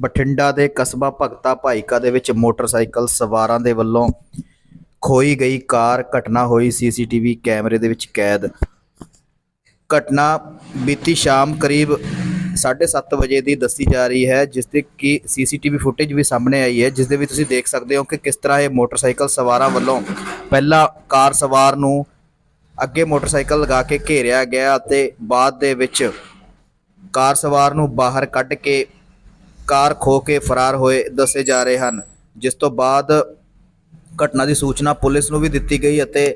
ਬਠਿੰਡਾ ਦੇ ਕਸਬਾ ਭਗਤਾ ਭਾਈਕਾ ਦੇ ਵਿੱਚ ਮੋਟਰਸਾਈਕਲ ਸਵਾਰਾਂ ਦੇ ਵੱਲੋਂ ਖੋਈ ਗਈ ਕਾਰ ਘਟਨਾ ਹੋਈ ਸੀਸੀਟੀਵੀ ਕੈਮਰੇ ਦੇ ਵਿੱਚ ਕੈਦ। ਘਟਨਾ ਬੀਤੀ ਸ਼ਾਮ ਕਰੀਬ 7:30 ਵਜੇ ਦੀ ਦੱਸੀ ਜਾ ਰਹੀ ਹੈ, ਜਿਸ ਦੇ ਕਿ ਸੀਸੀਟੀਵੀ ਫੁਟੇਜ ਵੀ ਸਾਹਮਣੇ ਆਈ ਹੈ, ਜਿਸ ਦੇ ਵਿੱਚ ਤੁਸੀਂ ਦੇਖ ਸਕਦੇ ਹੋ ਕਿ ਕਿਸ ਤਰ੍ਹਾਂ ਇਹ ਮੋਟਰਸਾਈਕਲ ਸਵਾਰਾਂ ਵੱਲੋਂ ਪਹਿਲਾਂ ਕਾਰ ਸਵਾਰ ਨੂੰ ਅੱਗੇ ਮੋਟਰਸਾਈਕਲ ਲਗਾ ਕੇ ਘੇਰਿਆ ਗਿਆ ਅਤੇ ਬਾਅਦ ਦੇ ਵਿੱਚ ਕਾਰ ਸਵਾਰ ਨੂੰ ਬਾਹਰ ਕੱਢ ਕੇ ਕਾਰ ਖੋ ਕੇ ਫਰਾਰ ਹੋਏ ਦੱਸੇ ਜਾ ਰਹੇ ਹਨ, ਜਿਸ ਤੋਂ ਬਾਅਦ ਘਟਨਾ ਦੀ ਸੂਚਨਾ ਪੁਲਿਸ ਨੂੰ ਵੀ ਦਿੱਤੀ ਗਈ ਅਤੇ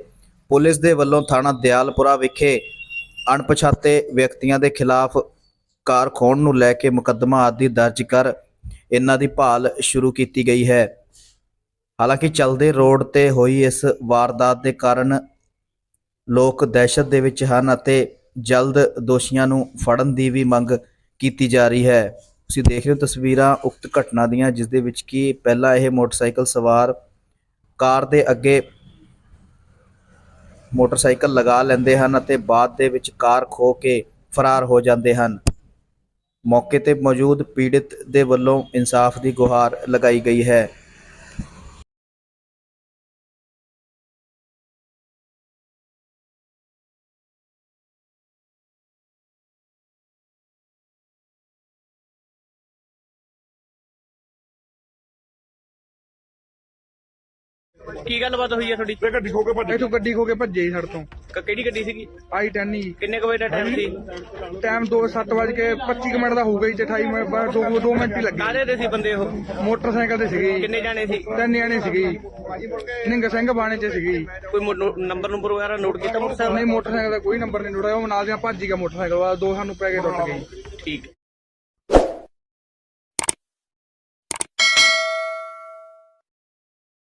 ਪੁਲਿਸ ਦੇ ਵੱਲੋਂ ਥਾਣਾ ਦਿਆਲਪੁਰਾ ਵਿਖੇ ਅਣਪਛਾਤੇ ਵਿਅਕਤੀਆਂ ਦੇ ਖਿਲਾਫ ਕਾਰ ਖੋਹਣ ਨੂੰ ਲੈ ਕੇ ਮੁਕੱਦਮਾ ਆਦਿ ਦਰਜ ਕਰ ਇਹਨਾਂ ਦੀ ਭਾਲ ਸ਼ੁਰੂ ਕੀਤੀ ਗਈ ਹੈ। ਹਾਲਾਂਕਿ ਚਲਦੇ ਰੋਡ ਤੇ ਹੋਈ ਇਸ ਵਾਰਦਾਤ ਦੇ ਕਾਰਨ ਲੋਕ ਦਹਿਸ਼ਤ ਦੇ ਵਿੱਚ ਹਨ ਅਤੇ ਜਲਦ ਦੋਸ਼ੀਆਂ ਨੂੰ ਫੜਨ ਦੀ ਵੀ ਮੰਗ ਕੀਤੀ ਜਾ ਰਹੀ ਹੈ। ਤੁਸੀਂ ਦੇਖ ਰਹੇ ਹੋ ਤਸਵੀਰਾਂ ਉਕਤ ਘਟਨਾ ਦੀਆਂ ਜਿਸ ਦੇ ਵਿੱਚ ਕਿ ਪਹਿਲਾਂ ਇਹ ਮੋਟਰਸਾਈਕਲ ਸਵਾਰ ਕਾਰ ਦੇ ਅੱਗੇ ਮੋਟਰਸਾਈਕਲ ਲਗਾ ਲੈਂਦੇ ਹਨ ਅਤੇ ਬਾਅਦ ਦੇ ਵਿੱਚ ਕਾਰ ਖੋ ਕੇ ਫਰਾਰ ਹੋ ਜਾਂਦੇ ਹਨ। ਮੌਕੇ ਤੇ ਮੌਜੂਦ ਪੀੜਤ ਦੇ ਵੱਲੋਂ ਇਨਸਾਫ ਦੀ ਗੁਹਾਰ ਲਗਾਈ ਗਈ ਹੈ। ਕੀ ਗੱਲਬਾਤ ਹੋਈ ਹੈ ਤੁਹਾਡੀ? ਤੇ ਗੱਡੀ ਖੋ ਕੇ ਭੱਜ ਇੱਥੋਂ ਗੱਡੀ ਖੋ ਕੇ ਭੱਜੇ ਜੀ ਸਾਡੇ ਤੋਂ। ਕ- ਕਿਹੜੀ ਗੱਡੀ ਸੀਗੀ? ਆਈ 10 ਜੀ ਕਿੰਨੇ ਕੁ ਵਜੇ ਦਾ ਟਾਈਮ ਸੀ? ਟਾਈਮ 2 7 ਵਜੇ ਕੇ 25 ਕੁ ਮਿੰਟ ਦਾ ਹੋਊਗਾ ਜੀ ਤੇ 28 ਮਿੰਟ ਬਾਅਦ 2 2 ਮਿੰਟ ਹੀ ਲੱਗੇ। ਕਾਹਦੇ ਤੇ ਸੀ ਬੰਦੇ ਉਹ? ਮੋਟਰਸਾਈਕਲ ਤੇ ਸੀਗੇ ਜੀ। ਕਿੰਨੇ ਜਾਣੇ ਸੀ? ਤਿੰਨ ਜਣੇ ਸੀਗੇ ਜੀ। ਨਿੰਗ ਸਿੰਘ ਬਾਣੇ ਚ ਸੀਗੇ ਜੀ। ਕੋਈ ਮੋ- ਨੋ- ਨੰਬਰ ਨੰਬਰ ਵਗੈਰਾ ਨੋਟ ਕੀਤਾ ਮੋਟਰਸਾਈਕਲ ਨਹੀਂ ਮੋਟਰਸਾਈਕਲ ਦਾ ਕੋਈ ਨੰਬਰ ਨਹੀਂ ਜੁੜਿਆ ਉਹ ਨਾਲ ਦੀਆਂ ਭੱਜ ਗਿਆ ਮੋਟਰਸਾਈਕਲ ਵਾਲਾ। ਦੋ ਸਾਨੂੰ ਪੈ ਕੇ ਟੁੱਟ ਗਏ ਜੀ। ਠੀਕ।